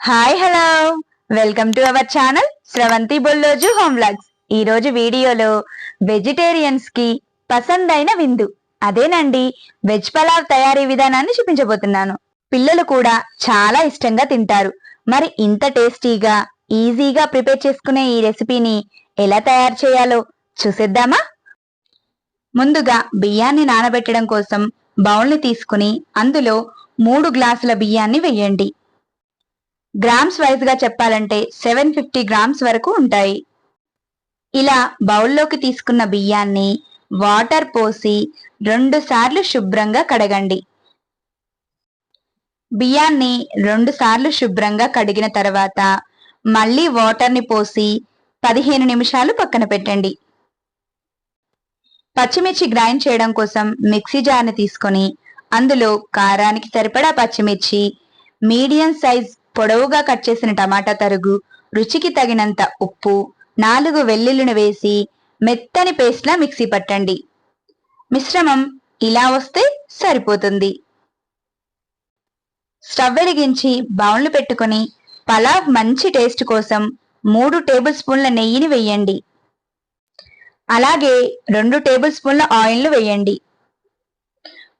Hi hello welcome to our channel Sravanthi Bolloju home vlogs ఈ రోజు వీడియోలో వెజిటేరియన్స్కి పసందైన విందు. అదేనండి వెజ్ పలావ్ తయారీ విధానాన్ని చూపించబోతున్నాను. పిల్లలు కూడా చాలా ఇష్టంగా తింటారు. మరి ఇంత టేస్టీగా ఈజీగా ప్రిపేర్ చేసుకునే ఈ రెసిపీని ఎలా తయారు చేయాలో చూసేద్దామా? ముందుగా బియ్యాన్ని నానబెట్టడం కోసం బౌల్ని తీసుకుని అందులో మూడు గ్లాసుల బియ్యాన్ని వేయండి. గ్రామ్స్ వైజ్గా చెప్పాలంటే సెవెన్ ఫిఫ్టీ గ్రామ్స్ వరకు ఉంటాయి. ఇలా బౌల్లోకి తీసుకున్న బియ్యాన్ని వాటర్ పోసి రెండు సార్లు శుభ్రంగా కడగండి. బియ్యాన్ని రెండు సార్లు శుభ్రంగా కడిగిన తర్వాత మళ్ళీ వాటర్ని పోసి పదిహేను నిమిషాలు పక్కన పెట్టండి. పచ్చిమిర్చి గ్రైండ్ చేయడం కోసం మిక్సీ జార్ని తీసుకొని అందులో కారానికి సరిపడా పచ్చిమిర్చి మీడియం సైజ్ పొడవుగా కట్ చేసిన టమాటా తరుగు రుచికి తగినంత ఉప్పు నాలుగు వెల్లుల్లిని వేసి మెత్తని పేస్ట్లా మిక్సీ పట్టండి. మిశ్రమం ఇలా వస్తే సరిపోతుంది. స్టవ్ వెలిగించి బౌన్లు పెట్టుకొని పలావ్ మంచి టేస్ట్ కోసం మూడు టేబుల్ స్పూన్ల నెయ్యిని వేయండి. అలాగే రెండు టేబుల్ స్పూన్ల ఆయిల్ను వేయండి.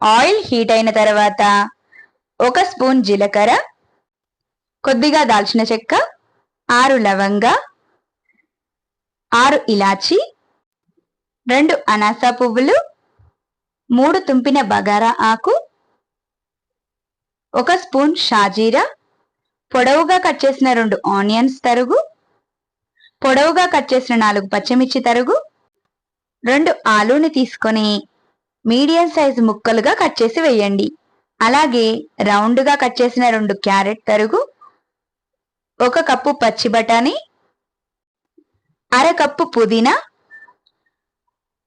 ఆయిల్ హీట్ అయిన తర్వాత ఒక స్పూన్ జీలకర్ర కొద్దిగా దాల్చిన చెక్క ఆరు లవంగ ఆరు ఇలాచి రెండు అనాస పువ్వులు మూడు తుంపిన బగారా ఆకు ఒక స్పూన్ షాజీరా పొడవుగా కట్ చేసిన రెండు ఆనియన్స్ తరుగు పొడవుగా కట్ చేసిన నాలుగు పచ్చిమిర్చి తరుగు రెండు ఆలూని తీసుకొని మీడియం సైజు ముక్కలుగా కట్ చేసి వేయండి. అలాగే రౌండ్గా కట్ చేసిన రెండు క్యారెట్ తరుగు ఒక కప్పు పచ్చి బఠానీ అరకప్పు పుదీనా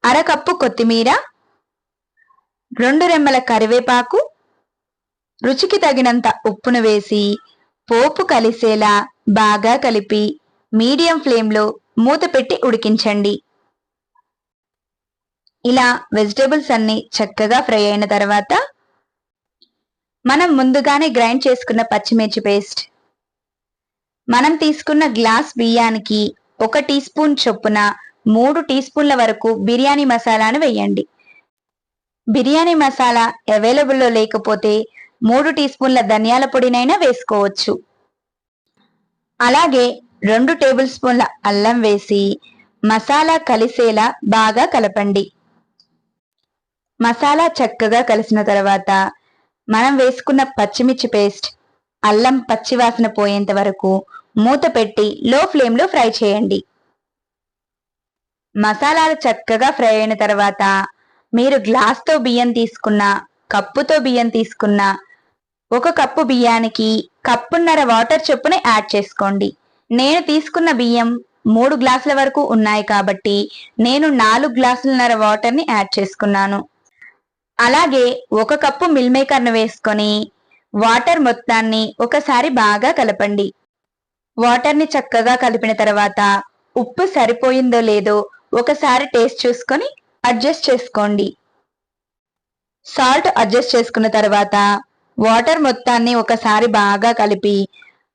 అరకప్పు కొత్తిమీర రెండు రెమ్మల కరివేపాకు రుచికి తగినంత ఉప్పును వేసి పోపు కలిసేలా బాగా కలిపి మీడియం ఫ్లేమ్లో మూత పెట్టి ఉడికించండి. ఇలా వెజిటేబుల్స్ అన్ని చక్కగా ఫ్రై అయిన తర్వాత మనం ముందుగానే గ్రైండ్ చేసుకున్న పచ్చిమిర్చి పేస్ట్ మనం తీసుకున్న గ్లాస్ బియ్యానికి ఒక టీ స్పూన్ చొప్పున మూడు టీ స్పూన్ల వరకు బిర్యానీ మసాలాను వేయండి. బిర్యానీ మసాలా అవైలబుల్లో లేకపోతే మూడు టీ స్పూన్ల ధనియాల పొడినైనా వేసుకోవచ్చు. అలాగే రెండు టేబుల్ స్పూన్ల అల్లం వేసి మసాలా కలిసేలా బాగా కలపండి. మసాలా చక్కగా కలిసిన తర్వాత మనం వేసుకున్న పచ్చిమిర్చి పేస్ట్ అల్లం పచ్చివాసన పోయేంత వరకు మూత పెట్టి లో ఫ్లేమ్లో ఫ్రై చేయండి. మసాలాలు చక్కగా ఫ్రై అయిన తర్వాత మీరు గ్లాస్తో బియ్యం తీసుకున్న కప్పుతో బియ్యం తీసుకున్న ఒక కప్పు బియ్యానికి కప్పున్నర వాటర్ చొప్పున యాడ్ చేసుకోండి. నేను తీసుకున్న బియ్యం మూడు గ్లాసుల వరకు ఉన్నాయి కాబట్టి నేను నాలుగు గ్లాసులన్నర వాటర్ని యాడ్ చేసుకున్నాను. అలాగే ఒక కప్పు మిల్ మేకర్ను వేసుకొని వాటర్ మొత్తాన్ని ఒకసారి బాగా కలపండి. వాటర్ని చక్కగా కలిపిన తర్వాత ఉప్పు సరిపోయిందో లేదో ఒకసారి టేస్ట్ చూసుకొని అడ్జస్ట్ చేసుకోండి. సాల్ట్ అడ్జస్ట్ చేసుకున్న తర్వాత వాటర్ మొత్తాన్ని ఒకసారి బాగా కలిపి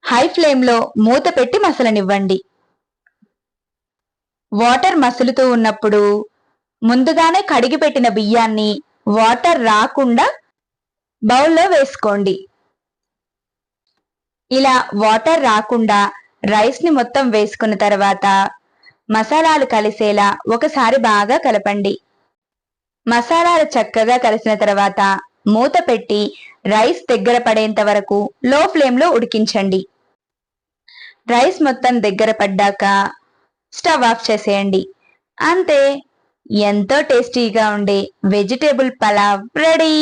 హై ఫ్లేమ్లో మూత పెట్టి మసలనివ్వండి. వాటర్ మసులుతూ ఉన్నప్పుడు ముందుగానే కడిగి పెట్టిన బియ్యాన్ని వాటర్ రాకుండా బౌల్లో వేసుకోండి. ఇలా వాటర్ రాకుండా రైస్ని మొత్తం వేసుకున్న తర్వాత మసాలాలు కలిసేలా ఒకసారి బాగా కలపండి. మసాలాలు చక్కగా కలిసిన తర్వాత మూత పెట్టి రైస్ దగ్గర పడేంత వరకు లో ఫ్లేమ్లో ఉడికించండి. రైస్ మొత్తం దగ్గర పడ్డాక స్టవ్ ఆఫ్ చేసేయండి. అంతే ఎంతో టేస్టీగా ఉండే వెజిటేబుల్ పలావ్ రెడీ.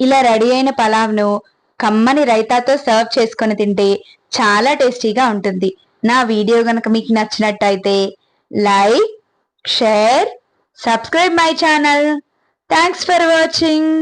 ఇలా రెడీ అయిన పలావ్ను కమ్మని రైతాతో సర్వ్ చేసుకొని తింటే చాలా టేస్టీగా ఉంటుంది. నా వీడియో గనక మీకు నచ్చినట్టయితే like share subscribe my channel. Thanks for watching.